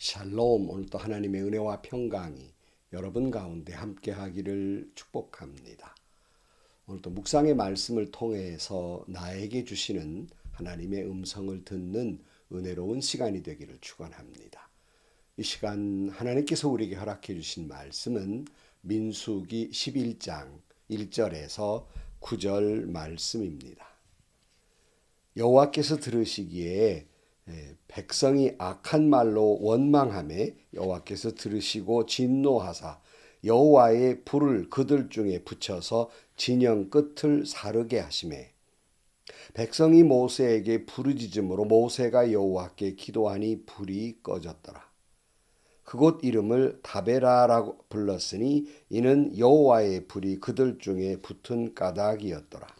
샬롬 오늘도 하나님의 은혜와 평강이 여러분 가운데 함께 하기를 축복합니다. 오늘도 묵상의 말씀을 통해서 나에게 주시는 하나님의 음성을 듣는 은혜로운 시간이 되기를 축원합니다. 이 시간 하나님께서 우리에게 허락해 주신 말씀은 민수기 11장 1절에서 9절 말씀입니다. 여호와께서 들으시기에 예, 백성이 악한 말로 원망함에 여호와께서 들으시고 진노하사 여호와의 불을 그들 중에 붙여서 진영 끝을 사르게 하심에 백성이 모세에게 부르짖음으로 모세가 여호와께 기도하니 불이 꺼졌더라. 그곳 이름을 다베라라고 불렀으니 이는 여호와의 불이 그들 중에 붙은 까닭이었더라.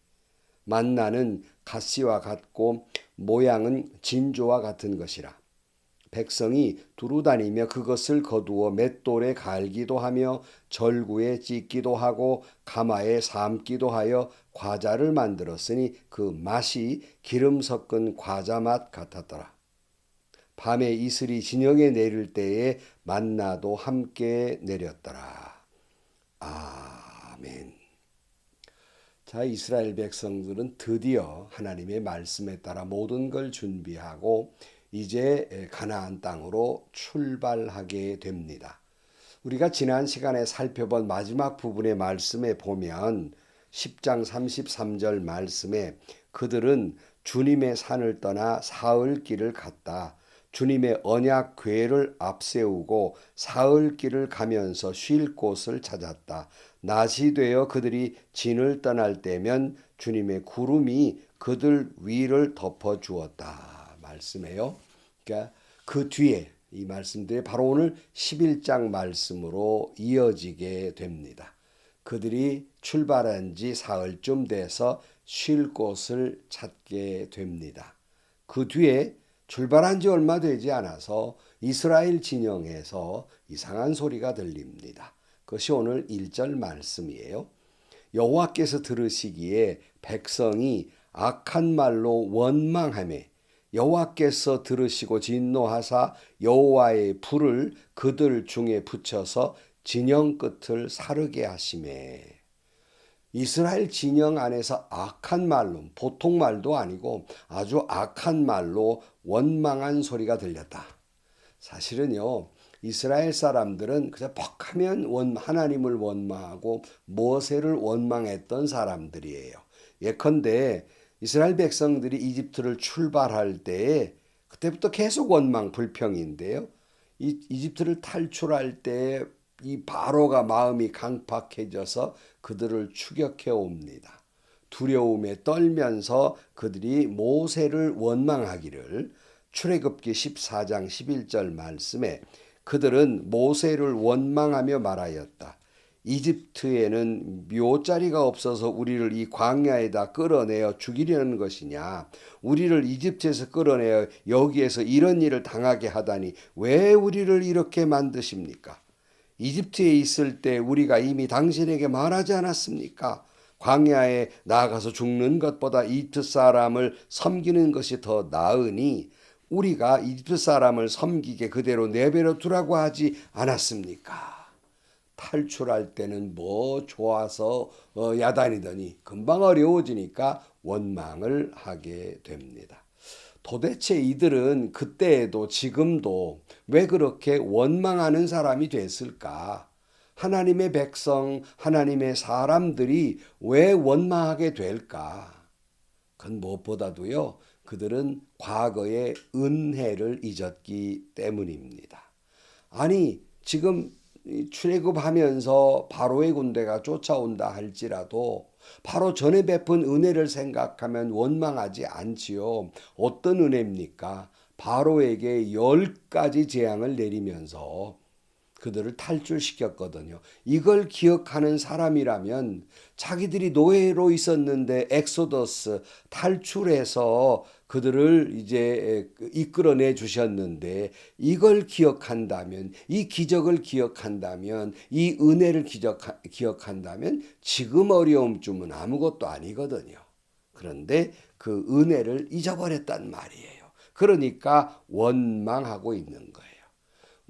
만나는 가시와 같고 모양은 진조와 같은 것이라. 백성이 두루 다니며 그것을 거두어 맷돌에 갈기도 하며 절구에 찢기도 하고 가마에 삶기도 하여 과자를 만들었으니 그 맛이 기름 섞은 과자 맛 같았더라. 밤에 이슬이 진영에 내릴 때에 만나도 함께 내렸더라. 아멘. 자, 이스라엘 백성들은 드디어 하나님의 말씀에 따라 모든 걸 준비하고 이제 가나안 땅으로 출발하게 됩니다. 우리가 지난 시간에 살펴본 마지막 부분의 말씀에 보면 10장 33절 말씀에 그들은 주님의 산을 떠나 사흘 길을 갔다. 주님의 언약 궤를 앞세우고 사흘 길을 가면서 쉴 곳을 찾았다. 낮이 되어 그들이 진을 떠날 때면 주님의 구름이 그들 위를 덮어 주었다. 말씀해요. 그러니까 그 뒤에 이 말씀들이 바로 오늘 11장 말씀으로 이어지게 됩니다. 그들이 출발한 지 사흘쯤 돼서 쉴 곳을 찾게 됩니다. 그 뒤에 출발한 지 얼마 되지 않아서 이스라엘 진영에서 이상한 소리가 들립니다. 그것이 오늘 1절 말씀이에요. 여호와께서 들으시기에 백성이 악한 말로 원망함에 여호와께서 들으시고 진노하사 여호와의 불을 그들 중에 붙여서 진영 끝을 사르게 하심에 이스라엘 진영 안에서 악한 말로 보통 말도 아니고 아주 악한 말로 원망한 소리가 들렸다. 사실은요. 이스라엘 사람들은 그저 퍽하면 원 하나님을 원망하고 모세를 원망했던 사람들이에요. 예컨대 이스라엘 백성들이 이집트를 출발할 때에 그때부터 계속 원망 불평인데요. 이 이집트를 탈출할 때 이 바로가 마음이 강팍해져서 그들을 추격해 옵니다. 두려움에 떨면서 그들이 모세를 원망하기를 출애굽기 14장 11절 말씀에 그들은 모세를 원망하며 말하였다. 이집트에는 묘자리가 없어서 우리를 이 광야에다 끌어내어 죽이려는 것이냐? 우리를 이집트에서 끌어내어 여기에서 이런 일을 당하게 하다니 왜 우리를 이렇게 만드십니까? 이집트에 있을 때 우리가 이미 당신에게 말하지 않았습니까? 광야에 나가서 죽는 것보다 이집트 사람을 섬기는 것이 더 나으니 우리가 이집트 사람을 섬기게 그대로 내버려 두라고 하지 않았습니까? 탈출할 때는 뭐 좋아서 어, 야단이더니 금방 어려워지니까 원망을 하게 됩니다. 도대체 이들은 그때에도 지금도 왜 그렇게 원망하는 사람이 됐을까? 하나님의 백성, 하나님의 사람들이 왜 원망하게 될까? 그건 무엇보다도요, 그들은 과거의 은혜를 잊었기 때문입니다. 아니, 지금 출애굽하면서 바로의 군대가 쫓아온다 할지라도 바로 전에 베푼 은혜를 생각하면 원망하지 않지요. 어떤 은혜입니까? 바로에게 열 가지 재앙을 내리면서 그들을 탈출시켰거든요. 이걸 기억하는 사람이라면 자기들이 노예로 있었는데 엑소더스 탈출해서 그들을 이제 이끌어내 주셨는데 이걸 기억한다면 이 기적을 기억한다면 이 은혜를 기억한다면 지금 어려움쯤은 아무것도 아니거든요. 그런데 그 은혜를 잊어버렸단 말이에요. 그러니까 원망하고 있는 거예요.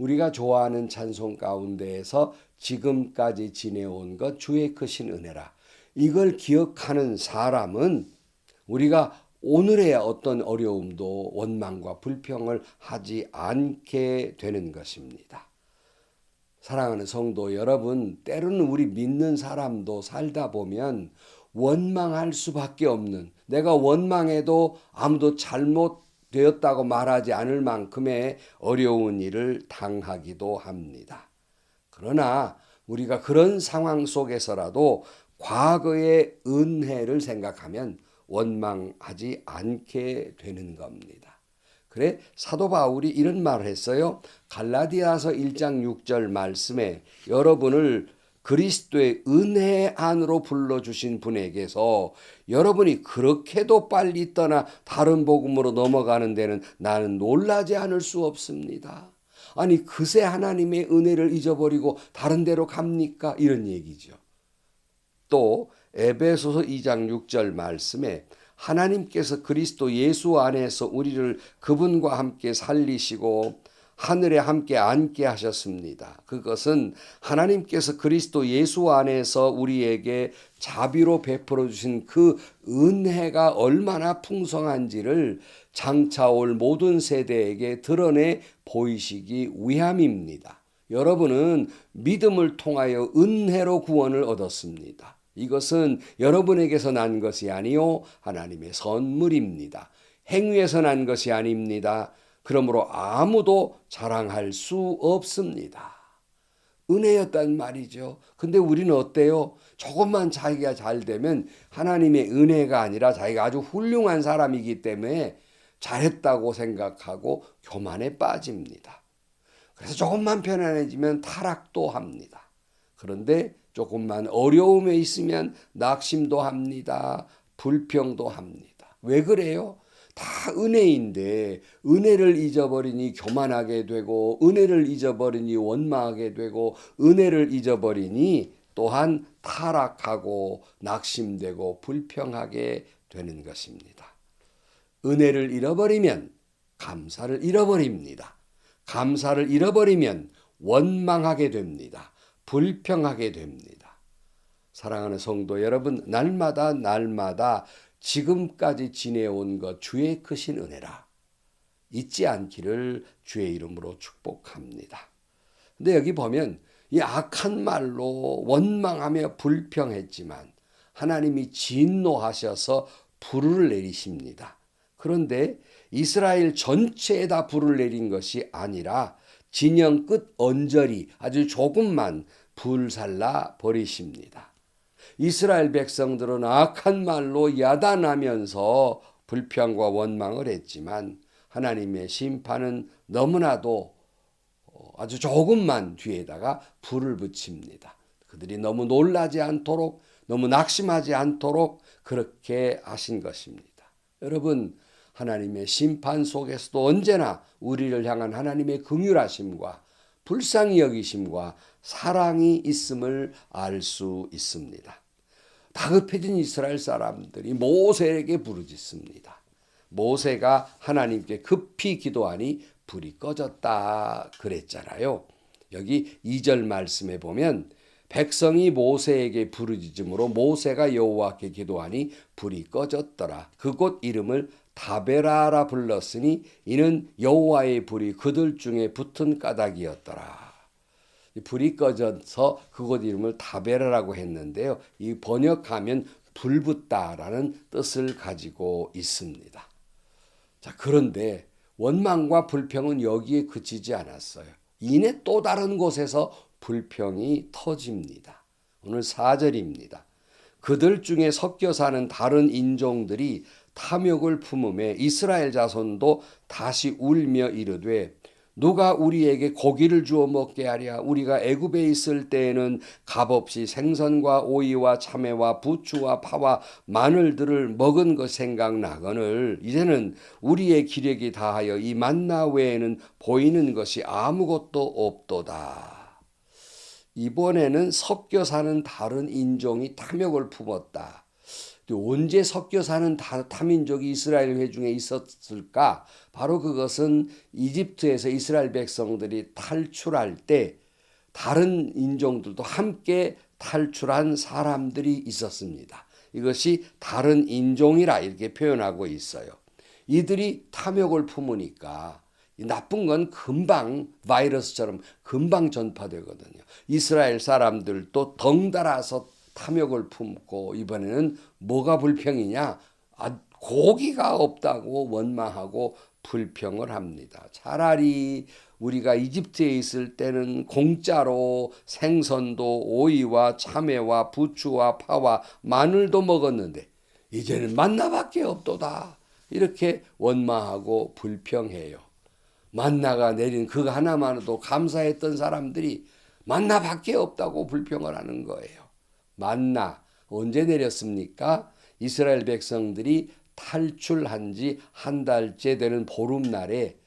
우리가 좋아하는 찬송 가운데에서 지금까지 지내온 것 주의 크신 은혜라. 이걸 기억하는 사람은 우리가 오늘의 어떤 어려움도 원망과 불평을 하지 않게 되는 것입니다. 사랑하는 성도 여러분, 때로는 우리 믿는 사람도 살다 보면 원망할 수밖에 없는 내가 원망해도 아무도 잘못 되었다고 말하지 않을 만큼의 어려운 일을 당하기도 합니다. 그러나 우리가 그런 상황 속에서라도 과거의 은혜를 생각하면 원망하지 않게 되는 겁니다. 그래 사도 바울이 이런 말을 했어요. 갈라디아서 1장 6절 말씀에 여러분을 그리스도의 은혜 안으로 불러주신 분에게서 여러분이 그렇게도 빨리 떠나 다른 복음으로 넘어가는 데는 나는 놀라지 않을 수 없습니다. 아니, 그새 하나님의 은혜를 잊어버리고 다른 데로 갑니까? 이런 얘기죠. 또, 에베소서 2장 6절 말씀에 하나님께서 그리스도 예수 안에서 우리를 그분과 함께 살리시고 하늘에 함께 앉게 하셨습니다. 그것은 하나님께서 그리스도 예수 안에서 우리에게 자비로 베풀어 주신 그 은혜가 얼마나 풍성한지를 장차 올 모든 세대에게 드러내 보이시기 위함입니다. 여러분은 믿음을 통하여 은혜로 구원을 얻었습니다. 이것은 여러분에게서 난 것이 아니요 하나님의 선물입니다. 행위에서 난 것이 아닙니다. 그러므로 아무도 자랑할 수 없습니다. 은혜였단 말이죠. 근데 우리는 어때요? 조금만 자기가 잘 되면 하나님의 은혜가 아니라 자기가 아주 훌륭한 사람이기 때문에 잘했다고 생각하고 교만에 빠집니다. 그래서 조금만 편안해지면 타락도 합니다. 그런데 조금만 어려움에 있으면 낙심도 합니다. 불평도 합니다. 왜 그래요? 다 은혜인데 은혜를 잊어버리니 교만하게 되고 은혜를 잊어버리니 원망하게 되고 은혜를 잊어버리니 또한 타락하고 낙심되고 불평하게 되는 것입니다. 은혜를 잃어버리면 감사를 잃어버립니다. 감사를 잃어버리면 원망하게 됩니다. 불평하게 됩니다. 사랑하는 성도 여러분, 날마다 날마다 지금까지 지내온 것 주의 크신 은혜라 잊지 않기를 주의 이름으로 축복합니다. 근데 여기 보면 이 악한 말로 원망하며 불평했지만 하나님이 진노하셔서 불을 내리십니다. 그런데 이스라엘 전체에다 불을 내린 것이 아니라 진영 끝 언저리 아주 조금만 불살라 버리십니다. 이스라엘 백성들은 악한 말로 야단하면서 불평과 원망을 했지만 하나님의 심판은 너무나도 어, 아주 조금만 뒤에다가 불을 붙입니다. 그들이 너무 놀라지 않도록 너무 낙심하지 않도록 그렇게 하신 것입니다. 여러분 하나님의 심판 속에서도 언제나 우리를 향한 하나님의 긍휼하심과 불쌍히 여기심과 사랑이 있음을 알 수 있습니다. 다급해진 이스라엘 사람들이 모세에게 부르짖습니다. 모세가 하나님께 급히 기도하니 불이 꺼졌다 그랬잖아요. 여기 2절 말씀에 보면 백성이 모세에게 부르짖음으로 모세가 여호와께 기도하니 불이 꺼졌더라. 그곳 이름을 다베라라 불렀으니 이는 여호와의 불이 그들 중에 붙은 까닭이었더라. 불이 꺼져서 그곳 이름을 다베라라고 했는데요. 이 번역하면 불붙다라는 뜻을 가지고 있습니다. 자, 그런데 원망과 불평은 여기에 그치지 않았어요. 이내 또 다른 곳에서 불평이 터집니다. 오늘 4절입니다. 그들 중에 섞여 사는 다른 인종들이 탐욕을 품음에 이스라엘 자손도 다시 울며 이르되 누가 우리에게 고기를 주어 먹게 하랴 우리가 애굽에 있을 때에는 값없이 생선과 오이와 참외와 부추와 파와 마늘들을 먹은 것 생각나거늘 이제는 우리의 기력이 다하여 이 만나 외에는 보이는 것이 아무것도 없도다. 이번에는 섞여 사는 다른 인종이 탐욕을 품었다. 언제 섞여 사는 타민족이 이스라엘 회중에 있었을까? 바로 그것은 이집트에서 이스라엘 백성들이 탈출할 때 다른 인종들도 함께 탈출한 사람들이 있었습니다. 이것이 다른 인종이라 이렇게 표현하고 있어요. 이들이 탐욕을 품으니까 나쁜 건 금방 바이러스처럼 금방 전파되거든요. 이스라엘 사람들도 덩달아서 탐욕을 품고 이번에는 뭐가 불평이냐? 아, 고기가 없다고 원망하고 불평을 합니다. 차라리 우리가 이집트에 있을 때는 공짜로 생선도 오이와 참외와 부추와 파와 마늘도 먹었는데 이제는 만나밖에 없도다. 이렇게 원망하고 불평해요. 만나가 내린 그 하나만으로도 감사했던 사람들이 만나밖에 없다고 불평을 하는 거예요. 만나 언제 내렸습니까? 이스라엘 백성들이 탈출한 지 한 달째 되는 보름날에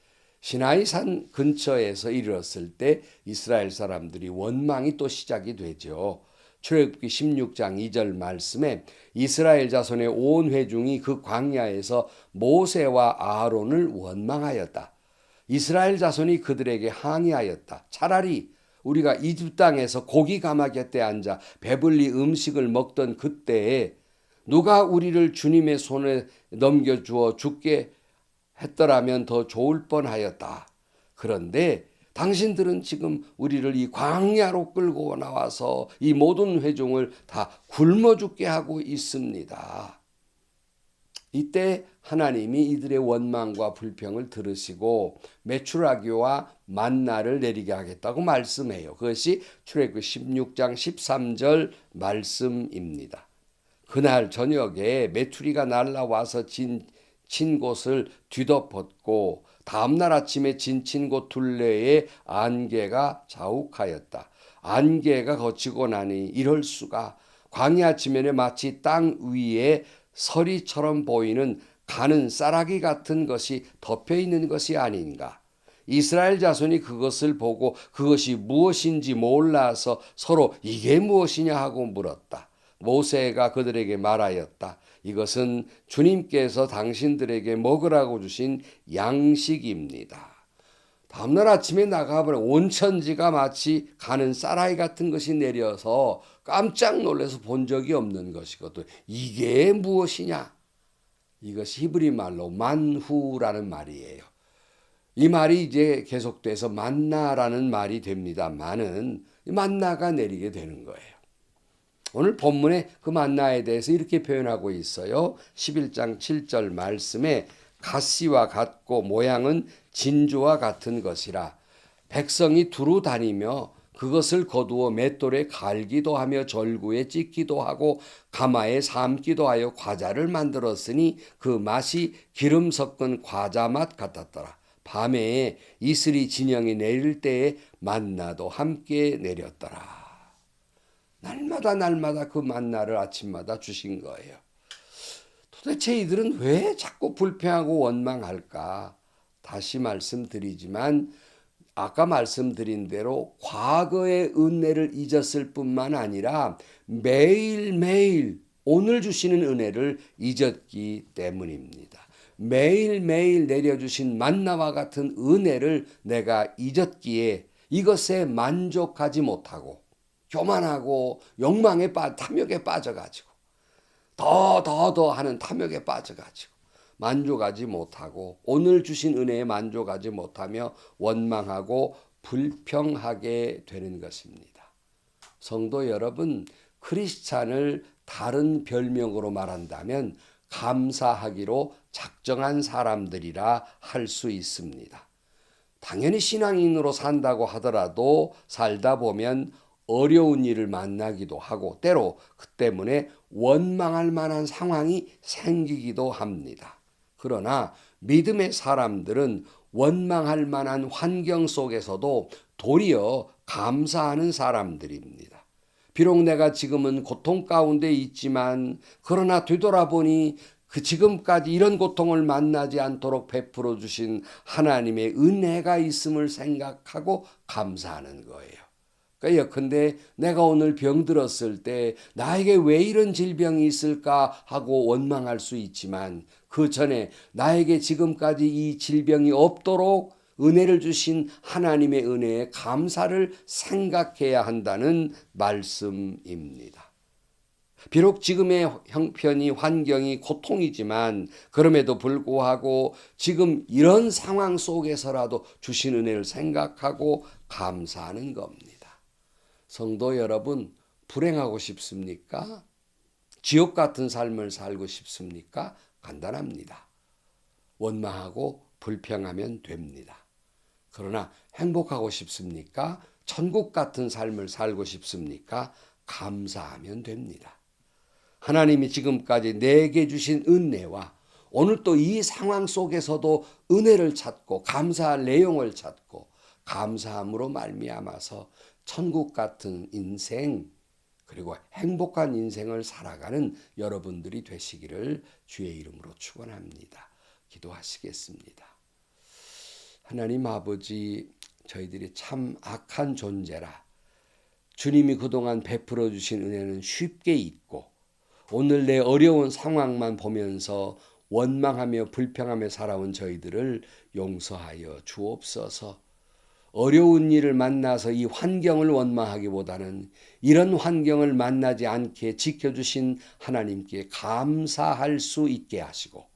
시나이산 근처에서 이르렀을 때 이스라엘 사람들이 원망이 또 시작이 되죠. 출애굽기 16장 2절 말씀에 이스라엘 자손의 온 회중이 그 광야에서 모세와 아론을 원망하였다. 이스라엘 자손이 그들에게 항의하였다. 차라리 우리가 이집 땅에서 고기 가마 곁에 앉아 배불리 음식을 먹던 그때에 누가 우리를 주님의 손에 넘겨주어 죽게 했더라면 더 좋을 뻔하였다. 그런데 당신들은 지금 우리를 이 광야로 끌고 나와서 이 모든 회중을 다 굶어 죽게 하고 있습니다. 이때 하나님이 이들의 원망과 불평을 들으시고 메추라기와 만나를 내리게 하겠다고 말씀해요. 그것이 출애굽 16장 13절 말씀입니다. 그날 저녁에 메추리가 날라와서 진, 친 곳을 뒤덮었고 다음날 아침에 진친 곳 둘레에 안개가 자욱하였다. 안개가 거치고 나니 이럴 수가 광야 지면에 마치 땅 위에 서리처럼 보이는 가는 쌀아기 같은 것이 덮여 있는 것이 아닌가. 이스라엘 자손이 그것을 보고 그것이 무엇인지 몰라서 서로 이게 무엇이냐 하고 물었다. 모세가 그들에게 말하였다. 이것은 주님께서 당신들에게 먹으라고 주신 양식입니다. 다음날 아침에 나가보니 온천지가 마치 가는 쌀아이 같은 것이 내려서 깜짝 놀라서 본 적이 없는 것이거든. 이게 무엇이냐? 이것이 히브리 말로 만후라는 말이에요. 이 말이 이제 계속돼서 만나라는 말이 됩니다만은 만나가 내리게 되는 거예요. 오늘 본문에 그 만나에 대해서 이렇게 표현하고 있어요. 11장 7절 말씀에 가시와 같고 모양은 진주와 같은 것이라 백성이 두루 다니며 그것을 거두어 맷돌에 갈기도 하며 절구에 찢기도 하고 가마에 삶기도 하여 과자를 만들었으니 그 맛이 기름 섞은 과자 맛 같았더라. 밤에 이슬이 진영이 내릴 때에 만나도 함께 내렸더라. 날마다 날마다 그 만나를 아침마다 주신 거예요. 도대체 이들은 왜 자꾸 불평하고 원망할까? 다시 말씀드리지만 아까 말씀드린 대로 과거의 은혜를 잊었을 뿐만 아니라 매일매일 오늘 주시는 은혜를 잊었기 때문입니다. 매일매일 내려주신 만나와 같은 은혜를 내가 잊었기에 이것에 만족하지 못하고 교만하고 욕망에 빠 탐욕에 빠져가지고 더 더 더 하는 탐욕에 빠져가지고 만족하지 못하고 오늘 주신 은혜에 만족하지 못하며 원망하고 불평하게 되는 것입니다. 성도 여러분, 크리스찬을 다른 별명으로 말한다면 감사하기로 작정한 사람들이라 할 수 있습니다. 당연히 신앙인으로 산다고 하더라도 살다 보면 어려운 일을 만나기도 하고 때로 그 때문에 원망할 만한 상황이 생기기도 합니다. 그러나 믿음의 사람들은 원망할 만한 환경 속에서도 도리어 감사하는 사람들입니다. 비록 내가 지금은 고통 가운데 있지만 그러나 되돌아보니 그 지금까지 이런 고통을 만나지 않도록 베풀어 주신 하나님의 은혜가 있음을 생각하고 감사하는 거예요. 그러니까 예컨대 내가 오늘 병들었을 때 나에게 왜 이런 질병이 있을까 하고 원망할 수 있지만 그 전에 나에게 지금까지 이 질병이 없도록 은혜를 주신 하나님의 은혜에 감사를 생각해야 한다는 말씀입니다. 비록 지금의 형편이 환경이 고통이지만 그럼에도 불구하고 지금 이런 상황 속에서라도 주신 은혜를 생각하고 감사하는 겁니다. 성도 여러분, 불행하고 싶습니까? 지옥 같은 삶을 살고 싶습니까? 간단합니다. 원망하고 불평하면 됩니다. 그러나 행복하고 싶습니까? 천국 같은 삶을 살고 싶습니까? 감사하면 됩니다. 하나님이 지금까지 내게 주신 은혜와 오늘 또 이 상황 속에서도 은혜를 찾고 감사할 내용을 찾고 감사함으로 말미암아서 천국 같은 인생 그리고 행복한 인생을 살아가는 여러분들이 되시기를 주의 이름으로 축원합니다. 기도하시겠습니다. 하나님 아버지 저희들이 참 악한 존재라 주님이 그동안 베풀어 주신 은혜는 쉽게 잊고 오늘 내 어려운 상황만 보면서 원망하며 불평하며 살아온 저희들을 용서하여 주옵소서. 어려운 일을 만나서 이 환경을 원망하기보다는 이런 환경을 만나지 않게 지켜주신 하나님께 감사할 수 있게 하시고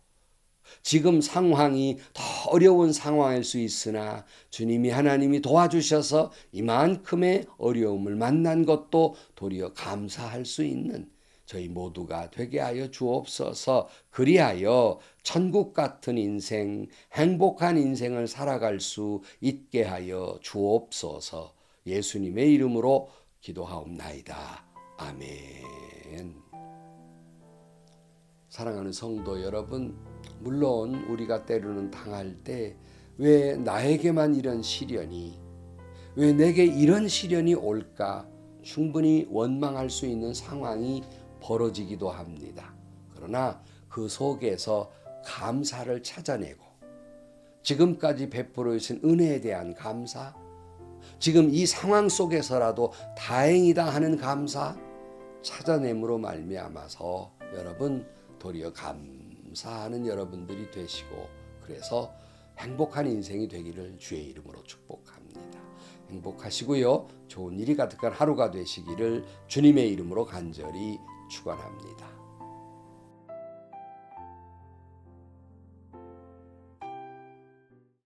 지금 상황이 더 어려운 상황일 수 있으나 주님이 하나님이 도와주셔서 이만큼의 어려움을 만난 것도 도리어 감사할 수 있는 저희 모두가 되게 하여 주옵소서 그리하여 천국 같은 인생, 행복한 인생을 살아갈 수 있게 하여 주옵소서 예수님의 이름으로 기도하옵나이다. 아멘. 사랑하는 성도 여러분, 물론 우리가 때로는 당할 때 왜 나에게만 이런 시련이, 왜 내게 이런 시련이 올까 충분히 원망할 수 있는 상황이 벌어지기도 합니다. 그러나 그 속에서 감사를 찾아내고 지금까지 베풀어 주신 은혜에 대한 감사, 지금 이 상황 속에서라도 다행이다 하는 감사 찾아냄으로 말미암아서 여러분 도리어 감사하는 여러분들이 되시고 그래서 행복한 인생이 되기를 주의 이름으로 축복합니다. 행복하시고요. 좋은 일이 가득한 하루가 되시기를 주님의 이름으로 간절히 축원합니다.